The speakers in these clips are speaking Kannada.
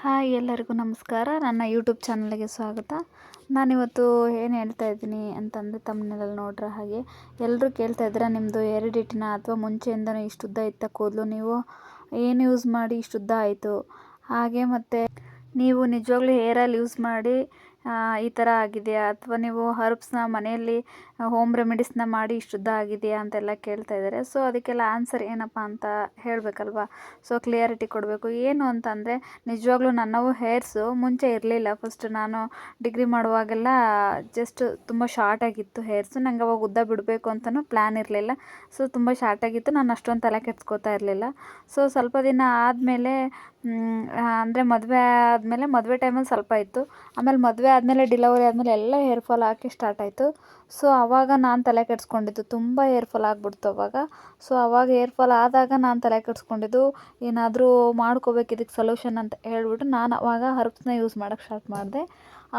ಹಾಯ್ ಎಲ್ಲರಿಗೂ ನಮಸ್ಕಾರ. ನನ್ನ ಯೂಟ್ಯೂಬ್ ಚಾನಲ್ಗೆ ಸ್ವಾಗತ. ನಾನಿವತ್ತು ಏನು ಹೇಳ್ತಾ ಇದ್ದೀನಿ ಅಂತಂದರೆ ತಮ್ಮನೆಲ್ಲ ನೋಡ್ರೆ ಹಾಗೆ ಎಲ್ಲರೂ ಕೇಳ್ತಾ ಇದ್ದೀರಾ ನಿಮ್ಮದು ಎರಡಿಟ್ಟಿನ ಅಥವಾ ಮುಂಚೆಯಿಂದನೂ ಇಷ್ಟುದ್ದ ಇತ್ತ ಕೂದಲು? ನೀವು ಏನು ಯೂಸ್ ಮಾಡಿ ಇಷ್ಟುದ್ದ ಆಯಿತು? ಹಾಗೆ ಮತ್ತು ನೀವು ನಿಜವಾಗ್ಲೂ ಹೇರ್ ಆಯಿಲ್ ಯೂಸ್ ಮಾಡಿ ಈ ಥರ ಆಗಿದೆಯಾ ಅಥವಾ ನೀವು ಹರ್ಬ್ಸ್ನ ಮನೆಯಲ್ಲಿ ಹೋಮ್ ರೆಮಿಡೀಸ್ನ ಮಾಡಿ ಶುದ್ಧ ಆಗಿದೆಯಾ ಅಂತೆಲ್ಲ ಕೇಳ್ತಾ ಇದ್ದಾರೆ. ಸೊ ಅದಕ್ಕೆಲ್ಲ ಆನ್ಸರ್ ಏನಪ್ಪ ಅಂತ ಹೇಳಬೇಕಲ್ವಾ? ಸೊ ಕ್ಲಿಯರಿಟಿ ಕೊಡಬೇಕು. ಏನು ಅಂತಂದರೆ, ನಿಜವಾಗ್ಲೂ ನನ್ನವು ಹೇರ್ಸು ಮುಂಚೆ ಇರಲಿಲ್ಲ. ಫಸ್ಟ್ ನಾನು ಡಿಗ್ರಿ ಮಾಡುವಾಗೆಲ್ಲ ಜಸ್ಟ್ ತುಂಬ ಶಾರ್ಟಾಗಿತ್ತು ಹೇರ್ಸು ನಂಗೆ ಅವಾಗ ಉದ್ದ ಬಿಡಬೇಕು ಅಂತಲೂ ಪ್ಲ್ಯಾನ್ ಇರಲಿಲ್ಲ. ಸೊ ತುಂಬ ಶಾರ್ಟಾಗಿತ್ತು ನಾನು ಅಷ್ಟೊಂದು ತಲೆ ಕೆಡ್ಸ್ಕೊತಾ ಇರಲಿಲ್ಲ. ಸೊ ಸ್ವಲ್ಪ ದಿನ ಆದಮೇಲೆ ಅಂದರೆ ಮದುವೆ ಆದಮೇಲೆ ಮದುವೆ ಟೈಮಲ್ಲಿ ಸ್ವಲ್ಪ ಇತ್ತು. ಆಮೇಲೆ ಮದುವೆ ಆದಮೇಲೆ ಡಿಲವರಿ ಆದಮೇಲೆ ಎಲ್ಲ ಹೇರ್ ಫಾಲ್ ಹಾಕಿ ಸ್ಟಾರ್ಟ್ ಆಯಿತು. ಸೊ ಆವಾಗ ನಾನು ತಲೆ ಕೆಡಿಸ್ಕೊಂಡಿದ್ದು. ತುಂಬ ಹೇರ್ ಫಾಲ್ ಆಗಿಬಿಡ್ತು ಅವಾಗ. ಸೊ ಆವಾಗ ಹೇರ್ ಫಾಲ್ ಆದಾಗ ನಾನು ತಲೆ ಕೆಡಿಸ್ಕೊಂಡಿದ್ದು. ಏನಾದರೂ ಮಾಡ್ಕೋಬೇಕು ಇದಕ್ಕೆ ಸೊಲ್ಯೂಷನ್ ಅಂತ ಹೇಳ್ಬಿಟ್ಟು ನಾನು ಆವಾಗ ಹರ್ಬ್ಸ್ನ ಯೂಸ್ ಮಾಡೋಕ್ಕೆ ಸ್ಟಾರ್ಟ್ ಮಾಡಿದೆ.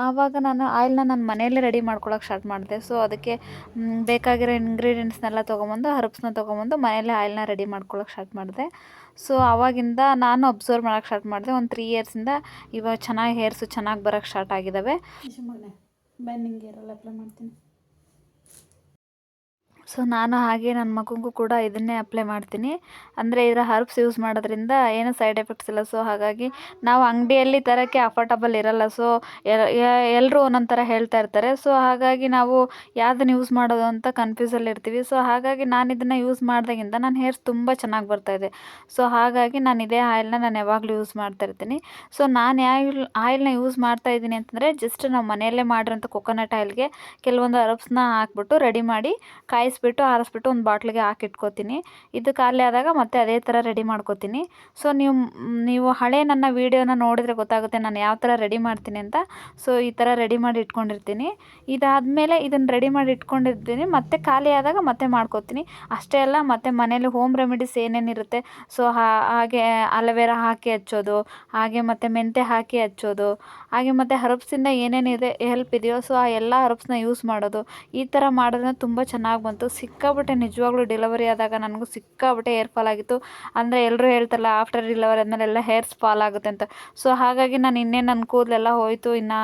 ಆವಾಗ ನಾನು ಆಯಿಲ್ನ ನಾನು ಮನೆಯಲ್ಲೇ ರೆಡಿ ಮಾಡ್ಕೊಳಕ್ಕೆ ಸ್ಟಾರ್ಟ್ ಮಾಡಿದೆ. ಸೊ ಅದಕ್ಕೆ ಬೇಕಾಗಿರೋ ಇಂಗ್ರೀಡಿಯೆಂಟ್ಸ್ನೆಲ್ಲ ತೊಗೊಂಬಂದು ಹರ್ಬ್ಸ್ನ ತೊಗೊಂಬಂದು ಮನೆಯಲ್ಲೇ ಆಯಿಲ್ನ ರೆಡಿ ಮಾಡ್ಕೊಳಕ್ಕೆ ಸ್ಟಾರ್ಟ್ ಮಾಡಿದೆ. ಸೊ ಆವಾಗಿಂದ ನಾನು ಅಬ್ಸರ್ವ್ ಮಾಡೋಕೆ ಸ್ಟಾರ್ಟ್ ಮಾಡಿದೆ. ಒಂದು ತ್ರೀ ಇಯರ್ಸಿಂದ ಇವಾಗ ಚೆನ್ನಾಗಿ ಹೇರ್ಸು ಚೆನ್ನಾಗಿ ಬರೋಕ್ಕೆ ಸ್ಟಾರ್ಟ್ ಆಗಿದ್ದಾವೆ ಬನ್ನಿಂಗ್ ಅಪ್ಲೈ ಮಾಡ್ತೀನಿ. ಸೊ ನಾನು ಹಾಗೆ ನನ್ನ ಮಗುಗೂ ಕೂಡ ಇದನ್ನೇ ಅಪ್ಲೈ ಮಾಡ್ತೀನಿ. ಅಂದರೆ ಇದರ ಹರ್ಬ್ಸ್ ಯೂಸ್ ಮಾಡೋದ್ರಿಂದ ಏನೂ ಸೈಡ್ ಎಫೆಕ್ಟ್ಸ್ ಇಲ್ಲ. ಸೊ ಹಾಗಾಗಿ ನಾವು ಅಂಗಡಿಯಲ್ಲಿ ತರೋಕ್ಕೆ ಅಫೋರ್ಡಬಲ್ ಇರಲ್ಲ. ಸೊ ಎಲ್ಲರೂ ಒಂದೊಂದು ಥರ ಹೇಳ್ತಾ ಇರ್ತಾರೆ. ಸೊ ಹಾಗಾಗಿ ನಾವು ಯಾವುದನ್ನು ಯೂಸ್ ಮಾಡೋದು ಅಂತ ಕನ್ಫ್ಯೂಸಲ್ಲಿ ಇರ್ತೀವಿ. ಸೊ ಹಾಗಾಗಿ ನಾನು ಇದನ್ನು ಯೂಸ್ ಮಾಡಿದಾಗಿಂದ ನನ್ನ ಹೇರ್ಸ್ ತುಂಬ ಚೆನ್ನಾಗಿ ಬರ್ತಾಯಿದೆ ಸೊ ಹಾಗಾಗಿ ನಾನು ಇದೇ ಆಯಿಲ್ನ ನಾನು ಯಾವಾಗಲೂ ಯೂಸ್ ಮಾಡ್ತಾ ಇರ್ತೀನಿ. ಸೊ ನಾನು ಯಾವ ಆಯಿಲ್ನ ಯೂಸ್ ಮಾಡ್ತಾ ಇದ್ದೀನಿ ಅಂತಂದರೆ ಜಸ್ಟ್ ನಾವು ಮನೆಯಲ್ಲೇ ಮಾಡಿರೋಂಥ ಕೊಕೊನಟ್ ಆಯಿಲ್ಗೆ ಕೆಲವೊಂದು ಹರ್ಬ್ಸ್ನ ಹಾಕ್ಬಿಟ್ಟು ರೆಡಿ ಮಾಡಿ ಕಾಯಿಸಿ ಕಾಯಿಸ್ಬಿಟ್ಟು ಆರಿಸ್ಬಿಟ್ಟು ಒಂದು ಬಾಟ್ಲಿಗೆ ಹಾಕಿಟ್ಕೋತೀನಿ. ಇದು ಖಾಲಿ ಆದಾಗ ಮತ್ತೆ ಅದೇ ಥರ ರೆಡಿ ಮಾಡ್ಕೋತೀನಿ. ಸೊ ನೀವು ನೀವು ಹಳೆ ನನ್ನ ವೀಡಿಯೋನ ನೋಡಿದರೆ ಗೊತ್ತಾಗುತ್ತೆ ನಾನು ಯಾವ ಥರ ರೆಡಿ ಮಾಡ್ತೀನಿ ಅಂತ. ಸೊ ಈ ಥರ ರೆಡಿ ಮಾಡಿ ಇಟ್ಕೊಂಡಿರ್ತೀನಿ. ಇದಾದಮೇಲೆ ಇದನ್ನು ರೆಡಿ ಮಾಡಿ ಇಟ್ಕೊಂಡಿರ್ತೀನಿ. ಮತ್ತೆ ಖಾಲಿ ಆದಾಗ ಮತ್ತೆ ಮಾಡ್ಕೋತೀನಿ. ಅಷ್ಟೇ ಅಲ್ಲ, ಮತ್ತು ಮನೇಲಿ ಹೋಮ್ ರೆಮಿಡೀಸ್ ಏನೇನಿರುತ್ತೆ? ಸೊ ಹಾಗೆ ಅಲೋವೆರಾ ಹಾಕಿ ಹಚ್ಚೋದು, ಹಾಗೆ ಮತ್ತು ಮೆಂತೆ ಹಾಕಿ ಹಚ್ಚೋದು, ಹಾಗೆ ಮತ್ತು ಹರ್ಬ್ಸಿಂದ ಏನೇನಿದೆ ಹೆಲ್ಪ್ ಇದೆಯೋ ಸೊ ಆ ಎಲ್ಲ ಹರ್ಬ್ಸ್ನ ಯೂಸ್ ಮಾಡೋದು. ಈ ಥರ ಮಾಡೋದನ್ನ ತುಂಬ ಚೆನ್ನಾಗಿ ಬಂತು. ಸಿಕ್ಕಾಪಟ್ಟೆ ನಿಜವಾಗ್ಲೂ ಡೆಲಿವರಿ ಆದಾಗ ನನಗೂ ಸಿಕ್ಕಾಪಟ್ಟೆ ಹೇರ್ ಫಾಲ್ ಆಗಿತ್ತು. ಅಂದರೆ ಎಲ್ಲರೂ ಹೇಳ್ತಾರಲ್ಲ ಆಫ್ಟರ್ ಡಿಲವರಿ ಆದಮೇಲೆ ಎಲ್ಲ ಹೇರ್ಸ್ ಫಾಲ್ ಆಗುತ್ತೆ ಅಂತ. ಸೊ ಹಾಗಾಗಿ ನಾನು ಇನ್ನೇನು ನನ್ನ ಕೂದಲೆಲ್ಲ ಹೋಯಿತು, ಇನ್ನು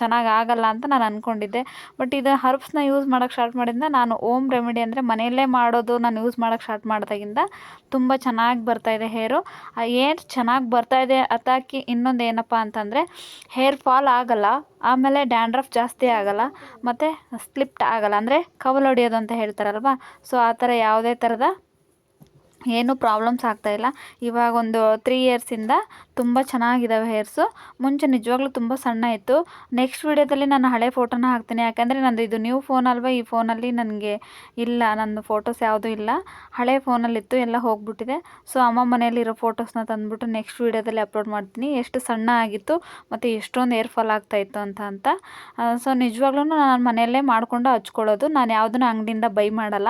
ಚೆನ್ನಾಗಿ ಆಗಲ್ಲ ಅಂತ ನಾನು ಅಂದ್ಕೊಂಡಿದ್ದೆ ಬಟ್ ಇದು ಹರ್ಬ್ಸ್ನ ಯೂಸ್ ಮಾಡೋಕ್ಕೆ ಸ್ಟಾರ್ಟ್ ಮಾಡಿದ್ದ ನಾನು ಓಮ್ ರೆಮಿಡಿ ಅಂದರೆ ಮನೆಯಲ್ಲೇ ಮಾಡೋದು ನಾನು ಯೂಸ್ ಮಾಡೋಕ್ಕೆ ಸ್ಟಾರ್ಟ್ ಮಾಡಿದಾಗಿಂದ ತುಂಬ ಚೆನ್ನಾಗಿ ಬರ್ತಾಯಿದೆ ಹೇರು ಏನು ಚೆನ್ನಾಗಿ ಬರ್ತಾಯಿದೆ ಅತಾಕಿ ಇನ್ನೊಂದು ಏನಪ್ಪ ಅಂತಂದರೆ ಹೇರ್ ಫಾಲ್ ಆಗಲ್ಲ. ಆಮೇಲೆ ಡ್ಯಾಂಡ್ರಫ್ ಜಾಸ್ತಿ ಆಗಲ್ಲ, ಮತ್ತು ಸ್ಲಿಪ್ಟ್ ಆಗಲ್ಲ. ಅಂದರೆ ಕವಲೊಡೆಯೋದು ಅಂತ ಹೇಳ್ತಾರಲ್ವ? ಸೊ ಆ ಥರ ಯಾವುದೇ ಥರದ ಏನೂ ಪ್ರಾಬ್ಲಮ್ಸ್ ಆಗ್ತಾಯಿಲ್ಲ ಇವಾಗ ಒಂದು ತ್ರೀ ಇಯರ್ಸಿಂದ ತುಂಬ ಚೆನ್ನಾಗಿದ್ದಾವೆ ಹೇರ್ಸು ಮುಂಚೆ ನಿಜವಾಗ್ಲೂ ತುಂಬ ಸಣ್ಣ ಇತ್ತು. ನೆಕ್ಸ್ಟ್ ವೀಡಿಯೋದಲ್ಲಿ ನಾನು ಹಳೆ ಫೋಟೋನ ಹಾಕ್ತೀನಿ. ಯಾಕೆಂದರೆ ನಂದು ಇದು ನ್ಯೂ ಫೋನ್ ಅಲ್ವಾ? ಈ ಫೋನಲ್ಲಿ ನನಗೆ ಇಲ್ಲ. ನನ್ನ ಫೋಟೋಸ್ ಯಾವುದೂ ಇಲ್ಲ. ಹಳೆ ಫೋನಲ್ಲಿತ್ತು ಎಲ್ಲ ಹೋಗ್ಬಿಟ್ಟಿದೆ. ಸೊ ಅಮ್ಮ ಮನೆಯಲ್ಲಿರೋ ಫೋಟೋಸ್ನ ತಂದುಬಿಟ್ಟು ನೆಕ್ಸ್ಟ್ ವೀಡಿಯೋದಲ್ಲಿ ಅಪ್ಲೋಡ್ ಮಾಡ್ತೀನಿ. ಎಷ್ಟು ಸಣ್ಣ ಆಗಿತ್ತು ಮತ್ತು ಎಷ್ಟೊಂದು ಏರ್ ಫಾಲ್ ಆಗ್ತಾಯಿತ್ತು ಅಂತ ಅಂತ. ಸೊ ನಿಜವಾಗ್ಲೂ ನಾನು ಮನೆಯಲ್ಲೇ ಮಾಡಿಕೊಂಡು ಹಚ್ಕೊಳ್ಳೋದು. ನಾನು ಯಾವುದನ್ನು ಅಂಗಡಿಯಿಂದ ಬೈ ಮಾಡಲ್ಲ.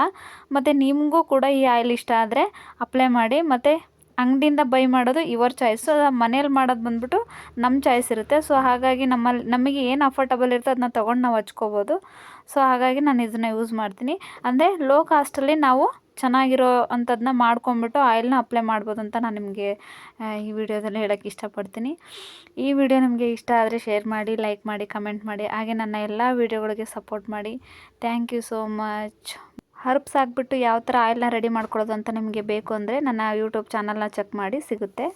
ಮತ್ತು ನಿಮಗೂ ಕೂಡ ಈ ಆಯಿಲ್ ಇಷ್ಟ ಆದರೆ ಅಪ್ಲೈ ಮಾಡಿ, ಮತ್ತು ಅಂಗಡಿಯಿಂದ ಬೈ ಮಾಡೋದು ಯುವರ್ ಚಾಯ್ಸು ಮನೇಲಿ ಮಾಡೋದು ಬಂದ್ಬಿಟ್ಟು ನಮ್ಮ ಚಾಯ್ಸ್ ಇರುತ್ತೆ. ಸೊ ಹಾಗಾಗಿ ನಮ್ಮಲ್ಲಿ ನಮಗೆ ಏನು ಅಫೋರ್ಟಬಲ್ ಇರುತ್ತೆ ಅದನ್ನ ತೊಗೊಂಡು ನಾವು ಹಚ್ಕೋಬೋದು. ಸೊ ಹಾಗಾಗಿ ನಾನು ಇದನ್ನ ಯೂಸ್ ಮಾಡ್ತೀನಿ. ಅಂದರೆ ಲೋ ಕಾಸ್ಟಲ್ಲಿ ನಾವು ಚೆನ್ನಾಗಿರೋ ಅಂಥದ್ದನ್ನ ಮಾಡ್ಕೊಂಬಿಟ್ಟು ಆಯಿಲ್ನ ಅಪ್ಲೈ ಮಾಡ್ಬೋದು ಅಂತ ನಾನು ನಿಮಗೆ ಈ ವಿಡಿಯೋದಲ್ಲಿ ಹೇಳೋಕ್ಕೆ ಇಷ್ಟಪಡ್ತೀನಿ. ಈ ವಿಡಿಯೋ ನಿಮಗೆ ಇಷ್ಟ ಆದರೆ ಶೇರ್ ಮಾಡಿ ಲೈಕ್ ಮಾಡಿ ಕಮೆಂಟ್ ಮಾಡಿ. ಹಾಗೆ ನನ್ನ ಎಲ್ಲ ವಿಡಿಯೋಗಳಿಗೆ ಸಪೋರ್ಟ್ ಮಾಡಿ. Thank you so much herbs ಹಾಕ್ಬಿಟ್ಟು ಯಾವ ಥರ ಆಯಿಲ್ನ ರೆಡಿ ಮಾಡ್ಕೊಳ್ಳೋದು ಅಂತ ನಿಮಗೆ ಬೇಕು ಅಂದರೆ ನನ್ನ ಯೂಟ್ಯೂಬ್ ಚಾನಲ್ನ ಚೆಕ್ ಮಾಡಿ ಸಿಗುತ್ತೆ.